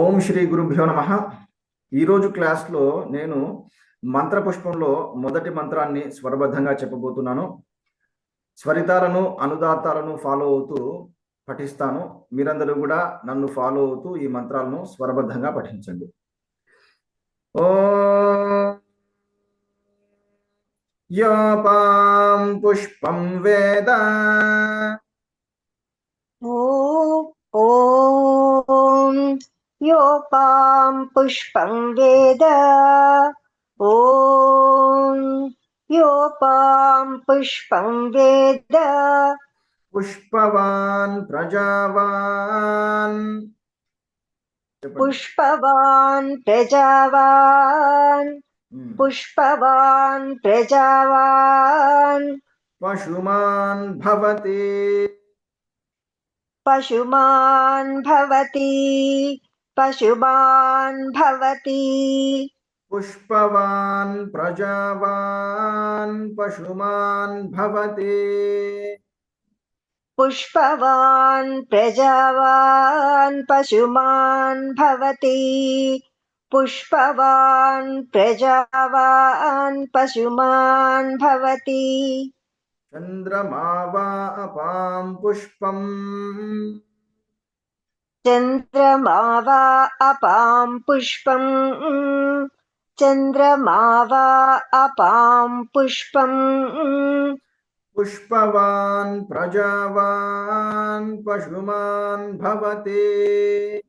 ఓం శ్రీ గురుభ్యో నమ. ఈరోజు క్లాస్లో నేను మంత్రపుష్పంలో మొదటి మంత్రాన్ని స్వరబద్ధంగా చెప్పబోతున్నాను. స్వరితాలను అనుదాతాలను ఫాలో అవుతూ పఠిస్తాను. మీరందరూ కూడా నన్ను ఫాలో అవుతూ ఈ మంత్రాలను స్వరబద్ధంగా పఠించండి. ఓ యోపాం పుష్పం వేద. ఓ योपां पुष्पं वेद। ॐ योपां पुष्पं वेद। पुष्पवान् प्रजावान्। पुष्पवान् प्रजावान्। पुष्पवान् प्रजावान्। पशुमान् भवति। पशुमान् भवति। पशुमान् भवति। पुष्पवान् प्रजावान् पशुमान् भवति। पुष्पवान् प्रजावान् पशुमान् भवति। पुष्पवान् प्रजावान् पशुमान् भवति। चन्द्रमा वा अपां पुष्पम्। चन्द्रमा वा अपां पुष्पम्। चन्द्रमा वा अपां पुष्पम्। पुष्पवान् प्रजावान् पशुमान् भवति।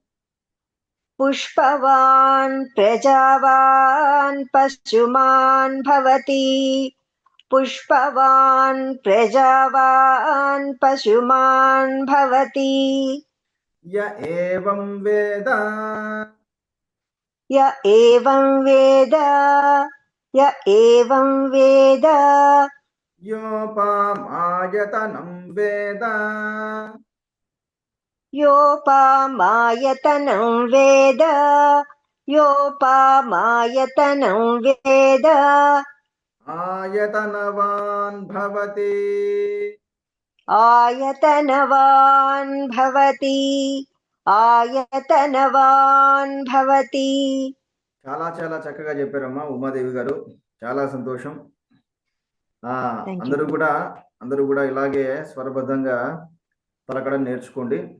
पुष्पवान् प्रजावान् पशुमान् भवति। पुष्पवान् प्रजावान् पशुमान् भवति य एवं वेद य एवं वेद य एवं वेद योपामायतनं वेद योपामायतनं वेद योपामायतनं वेद आयतनवान् भवति ఆయతనవాన్ భవతి ఆయతనవాన్ భవతి చాలా చాలా చక్కగా చెప్పారమ్మా ఉమాదేవి గారు. చాలా సంతోషం. ఆ అందరూ కూడా అందరూ కూడా ఇలాగే స్వరబద్ధంగా పలకడం నేర్చుకోండి.